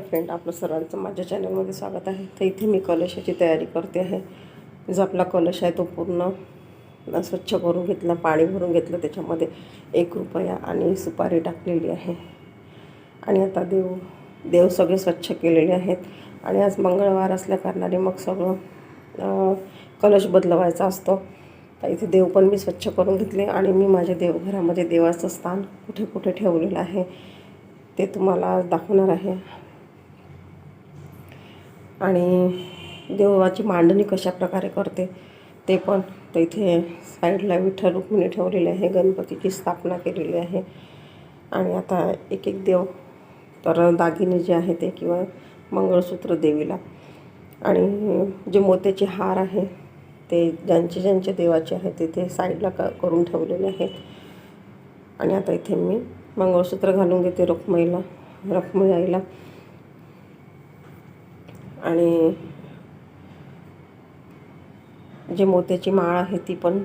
Friend आपलं सर्वांचं माझ्या चॅनलमध्ये स्वागत आहे. तर इथे मी कलशाची तयारी करते आहे. जो आपला कलश आहे तो पूर्ण स्वच्छ करून घेतला पाणी भरून घेतलं. त्याच्यामध्ये एक रुपया आणि सुपारी टाकलेली आहे. आणि आता देव देव सगळे स्वच्छ केलेले आहेत. आणि आज मंगळवार असल्याकारणाने मग सगळं कलश बदलवायचा असतो. तर इथे देव पण मी स्वच्छ करून घेतले आणि मी माझ्या देवघरामध्ये देवाचं स्थान कुठे कुठे ठेवलेलं आहे ते तुम्हाला दाखवणार आहे. आणि देवाची मांडणी कशा प्रकारे करते ते पण तर इथे साईडला विठ्ठल रुक्मिणी ठेवलेले आहे गणपतीची स्थापना केलेली आहे. आणि आता एक एक देव तर दागिने जे आहे ते किंवा मंगळसूत्र देवीला. आणि जे मोत्याचे हार आहे ते ज्यांचे ज्यांचे देवाचे आहे ते ते साईडला क करून ठेवलेले आहेत. आणि आता इथे मी मंगळसूत्र घालून घेते रुक्मईला रुक्मिणी आईला आणि जे मोत्याची माळ आहे ती पण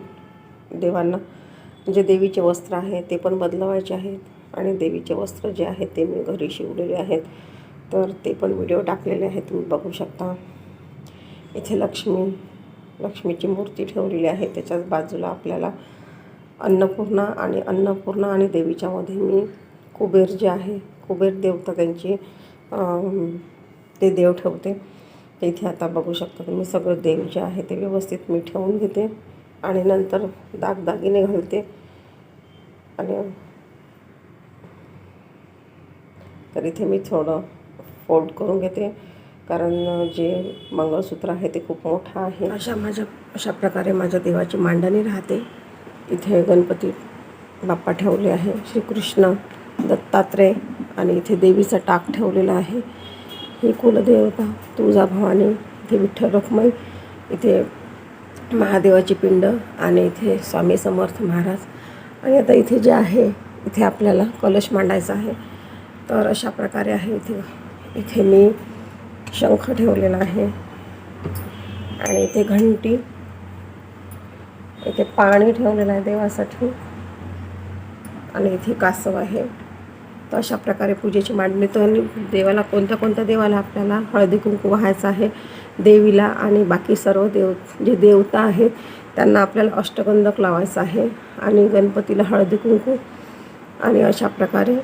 देवांना जे देवीचे वस्त्र आहे ते पण बदलवायचे आहेत आणि देवीचे वस्त्र जे आहेत ते मी घरी शिवलेले आहेत. तर ते पण व्हिडिओ टाकलेले आहेत तुम्ही बघू शकता. इथे लक्ष्मी लक्ष्मीची मूर्ती ठेवलेली आहे. त्याच्याच बाजूला आपल्याला अन्नपूर्णा आणि अन्नपूर्णा आणि देवीच्यामध्ये मी कुबेर जे आहे कुबेर देवता त्यांची ते देव ठेवते. इथे आता बघू शकता तुम्ही सगळं देव जे आहे ते व्यवस्थित मी ठेवून घेते आणि नंतर दागदागिने घालते. आणि तर इथे मी थोडं फोल्ड करून घेते. कारण जे मंगळसूत्र आहे ते खूप मोठं आहे. अशा माझ्या अशा प्रकारे माझ्या देवाची मांडणी राहते. इथे गणपती बाप्पा ठेवले आहे. श्रीकृष्ण दत्तात्रय आणि इथे देवीचा टाक ठेवलेला आहे. ही कुलदेवता तुळजाभवानी इथे विठ्ठल रखुमाई इथे महादेवाची पिंड आणि इथे स्वामी समर्थ महाराज. आणि आता इथे जे आहे इथे आपल्याला कलश मांडायचा आहे. तर अशा प्रकारे आहे इथे. इथे मी शंख ठेवलेला आहे. आणि इथे घंटी. इथे पाणी ठेवलेलं आहे देवासाठी. आणि इथे कासव आहे. तर अशा प्रकारे पूजेची मांडणी. तर देवाला कोणत्या कोणत्या देवाला आपल्याला हळदी कुंकू व्हायचं आहे? देवीला आणि बाकी सर्व देव जे देवता आहेत त्यांना आपल्याला अष्टगंधक लावायचं आहे आणि गणपतीला हळदी कुंकू आणि अशा प्रकारे.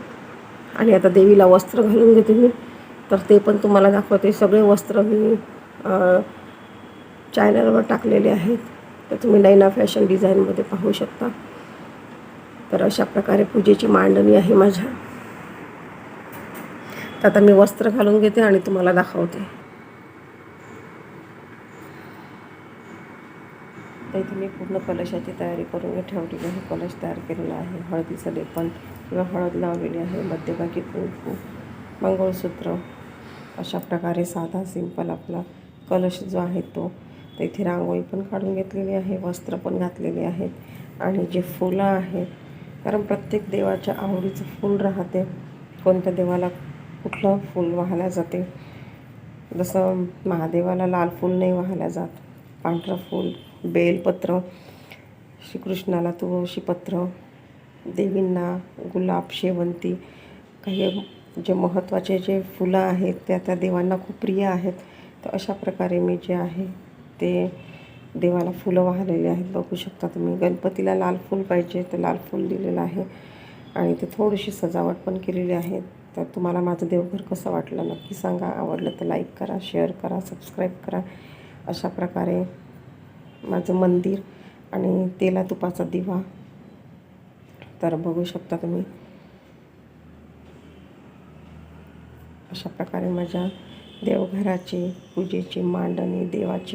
आणि आता देवीला वस्त्र घालून घेते मी. तर ते पण तुम्हाला दाखवते. सगळे वस्त्र मी चॅनलवर टाकलेले आहेत. तर तुम्ही नैना फॅशन डिझाईनमध्ये पाहू शकता. तर अशा प्रकारे पूजेची मांडणी आहे माझ्या. तर आता मी वस्त्र घालून घेते आणि तुम्हाला दाखवते. इथे मी पूर्ण कलशाची तयारी करून ठेवलेली आहे. कलश तयार केलेला आहे. हळदीचं लेपन किंवा हळद लावलेली आहे. मध्यभागी कुंकू मंगळसूत्र. अशा प्रकारे साधा सिंपल आपला कलश जो आहे तो तर इथे रांगोळी पण काढून घेतलेली आहे वस्त्र पण घातलेली आहेत. आणि जे फुलं आहेत कारण प्रत्येक देवाच्या आवडीचं फूल राहते. कोणत्या देवाला कुठलं फूल वाहल्या जाते. जसं महादेवाला लाल फूल नाही वाहल्या जात. पांढरं फूल बेलपत्र श्रीकृष्णाला तुळशीपत्र देवींना गुलाब शेवंती काही जे महत्त्वाचे जे फुलं आहेत त्या त्या देवांना खूप प्रिय आहेत. तर अशा प्रकारे मी जे आहे ते देवाला फुलं वाहलेली आहेत. बघू शकता तुम्ही गणपतीला लाल फूल पाहिजे तर लाल फूल दिलेलं आहे. आणि ते थोडीशी सजावट पण केलेली आहे. तर तुम्हाला माझं देवघर कसं वाटलं नक्की सांगा. आवडलं तर लाईक करा शेअर करा सबस्क्राईब करा. अशा प्रकारे माझं मंदिर आणि तेला तुपाचा दिवा. तर बघू शकता तुम्ही. अशा प्रकारे माझ्या देवघराची पूजेची मांडणी देवाची